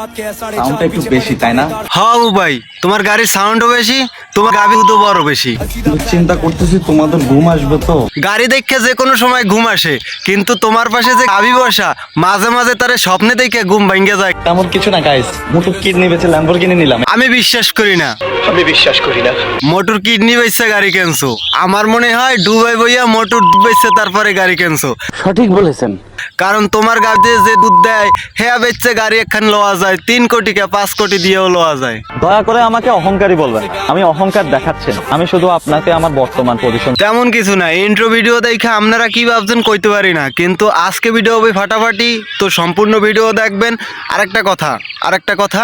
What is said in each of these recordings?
সাউন্ডটা একটু বেশি তাই না? হও ভাই তোমার গাড়ির সাউন্ডও বেশি তোমার গাবি তো বড় বেশি। চিন্তা করতেছি তোমাদের ঘুম আসবে তো। গাড়ি দেখে যে কোনো সময় ঘুম আসে কিন্তু তোমার পাশে যে গাবি বসা মাঝে মাঝে তারে স্বপ্নে দেখে ঘুম ভাঙ্গে যায়। তেমন কিছু না গাইস মোটর কিডনি বেচে ল্যাম্বরগিনি নিলাম। আমি বিশ্বাস করি না। আমি বিশ্বাস করি না। মোটর কিডনি বেচছে গাড়ি কেনছো। আমার মনে হয় ডুবাই বইয়া মোটর বেচছে তারপরে গাড়ি কেনছো। সঠিক বলেছেন। কারণ তোমার গাড়িতে যে দুধ দেয় হেয়া বেচছে গাড়ি একখান লওয়া যায় তিন কোটি কে পাঁচ কোটি দিয়েও লওয়া যায়। দয়া করে আমাকে অহংকারী বলবেন আমি অহংকার দেখাচ্ছি না। আমি শুধু আপনাকে আমার বর্তমান পজিশন তেমন কিছু না ইন্ট্রো ভিডিও দেখে আপনারা কি ভাবছেন কইতে পারি না। কিন্তু আজকে ভিডিও হবে ফাটাফাটি তো সম্পূর্ণ ভিডিও দেখবেন। আরেকটা কথা আরেকটা কথা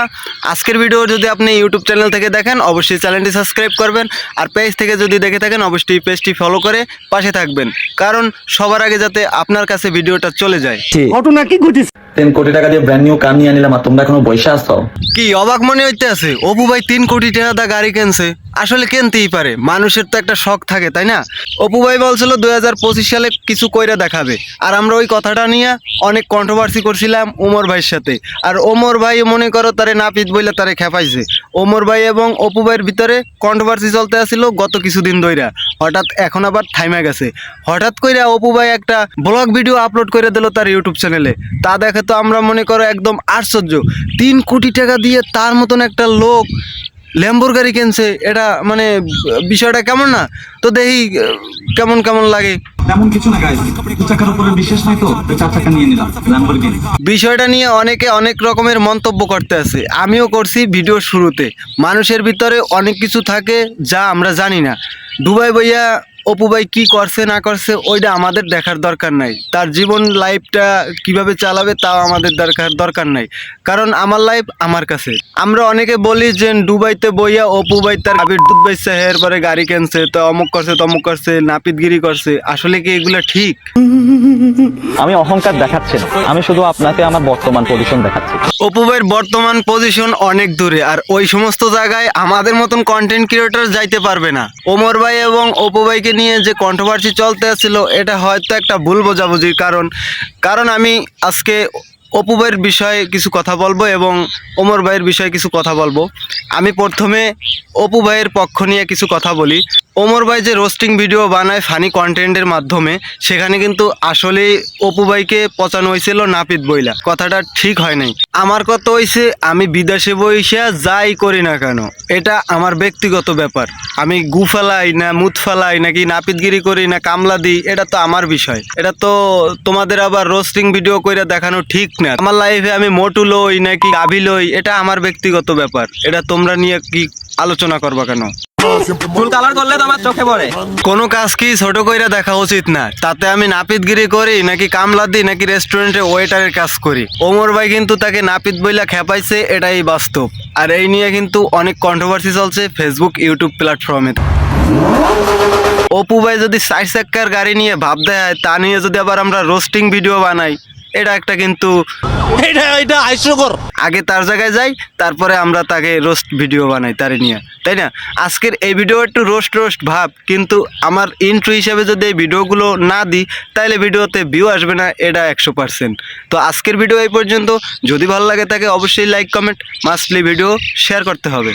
আজকের ভিডিও যদি আপনি ইউটিউব চ্যানেল থেকে দেখেন অবশ্যই চ্যানেলটি সাবস্ক্রাইব করবেন আর পেজ থেকে যদি দেখে থাকেন অবশ্যই পেজটি ফলো করে পাশে থাকবেন। কারণ সবার আগে যাতে আপনার কাছে ভিডিওটা চলে যায়। ঘটনা কি ঘটেছে? তিন কোটি টাকা দিয়ে ব্র্যান্ড নিউ কার নিয়ে নিলাম আর তোমরা এখনও আসছো কি অবাক মনে হইতে আছে অপু ভাই তিন কোটি টাকা দা গাড়ি আসলে পারে। মানুষের তো একটা শখ থাকে, তাই না? অপু ভাই বলছিল দুই হাজার পঁচিশ সালে কিছু দেখাবে। আর আমরা ওই কথাটা নিয়ে অনেক কন্ট্রোভার্সি করছিলাম ওমর ভাইয়ের সাথে। আর ওমর ভাই মনে করো তারে নাপিত বইলে তারে খেপাইছে। ওমর ভাই এবং অপু ভাইয়ের ভিতরে কন্ট্রোভার্সি চলতে আসছিল গত কিছুদিন ধইরা। হঠাৎ এখন আবার থাইমা গেছে। হঠাৎ কইরা অপু ভাই একটা ব্লগ ভিডিও আপলোড করে দিল তার ইউটিউব চ্যানেলে তা দেখে তো আমরা মনে করো একদম আশ্চর্য। তিন কোটি টাকা দিয়ে তার মতন একটা লোক ল্যাম্বোর গাড়ি কিনছে এটা মানে বিষয়টা কেমন না? তো দেখি কেমন কেমন লাগে। তেমন কিছু না গাইস দু চাকার উপরে বিশ্বাস নাই তো চার চাকা নিয়ে নিলাম ল্যাম্বরগিনি বিষয়টা নিয়ে অনেকে অনেক রকমের মন্তব্য করতে আছে। আমিও করছি ভিডিও শুরুতে। মানুষের ভিতরে অনেক কিছু থাকে যা আমরা জানি না। দুবাই ভাইয়া অপু ভাই কি করছে না করছে ওইটা আমাদের দেখার দরকার নাই। তার জীবন লাইফটা কীভাবে চালাবে তাও আমাদের দরকার দরকার নাই। কারণ আমার লাইফ আমার কাছে। আমরা অনেকে বলি যে দুবাইতে বইয়া অপু ভাই তার আবির দুধ বেচছে এরপরে গাড়ি কিনছে তো অমুক করছে তমুক করছে নাপিতগিরি করছে। আসলে কি এগুলো ঠিক? আমি অহংকার দেখাচ্ছি না। আমি শুধু আপনাকে আমার বর্তমান পজিশন দেখাচ্ছি। অপু ভাইয়ের বর্তমান পজিশন অনেক দূরে আর ওই সমস্ত জায়গায় আমাদের মতন কন্টেন্ট ক্রিয়েটর যাইতে পারবে না। ওমর ভাই এবং অপু ভাইকে নিয়ে যে কন্ট্রোভার্সি চলতে আসছিল এটা হয়তো একটা ভুল বোঝাবুঝির কারণ। কারণ আমি আজকে অপু ভাইয়ের বিষয়ে কিছু কথা বলব এবং ওমর ভাইয়ের বিষয়ে কিছু কথা বলব। আমি প্রথমে অপু ভাইয়ের পক্ষ নিয়ে কিছু কথা বলি। ওমর ভাই যে রোস্টিং ভিডিও বানায় ফানি কন্টেন্টের মাধ্যমে, সেখানে কিন্তু আসলেই অপু ভাইকে পচানো হয়েছিল নাপিত বইলা। কথাটা ঠিক হয় নাই। আমার কথা হয়েছে আমি বিদেশে বইসা যাই করি না কেন? এটা আমার ব্যক্তিগত ব্যাপার। আমি গু ফেলাই না, মুত ফেলাই নাকি নাপিতগিরি করি না, কামলা দিই, এটা তো আমার বিষয়। এটা তো তোমাদের আবার রোস্টিং ভিডিও করে দেখানো ঠিক না। আমার লাইফে আমি মোটু লই নাকি গাভি লই এটা আমার ব্যক্তিগত ব্যাপার। এটা তোমরা নিয়ে কি আলোচনা করবা কেন? ফুল কালার করলে তো আমার চোখে পড়ে। কোনো কাজ কি ছোট কইরা দেখা উচিত না। তাতে আমি নাপিতগিরি করি নাকি কামলা দিই নাকি রেস্টুরেন্টে ওয়েটারের কাজ করি। ওমর ভাই কিন্তু তাকে নাপিত বইলা খেপাইছে এটাই বাস্তব। আর এই নিয়ে কিন্তু অনেক কন্ট্রোভার্সি চলছে ফেসবুক ইউটিউব প্ল্যাটফর্মে অপু ভাই যদি চার চাক্কার গাড়ি নিয়ে ভাব দেয় তা নিয়ে যদি আবার আমরা রোস্টিং ভিডিও বানাই এটা একটা কিন্তু এটা এটা হাস্যকর। আগে তার জায়গায় যাই তারপরে আমরা তাকে রোস্ট ভিডিও বানাই তারে নিয়ে তাই না? আজকের এই ভিডিও একটু রোস্ট রোস্ট ভাব কিন্তু আমার ইন্ট্রো হিসেবে যদি এই ভিডিওগুলো না দিই তাহলে ভিডিওতে ভিউ আসবে না এটা একশো পার্সেন্ট তো আজকের ভিডিও এই পর্যন্ত যদি ভালো লাগে তাকে অবশ্যই like comment mostly video share করতে হবে।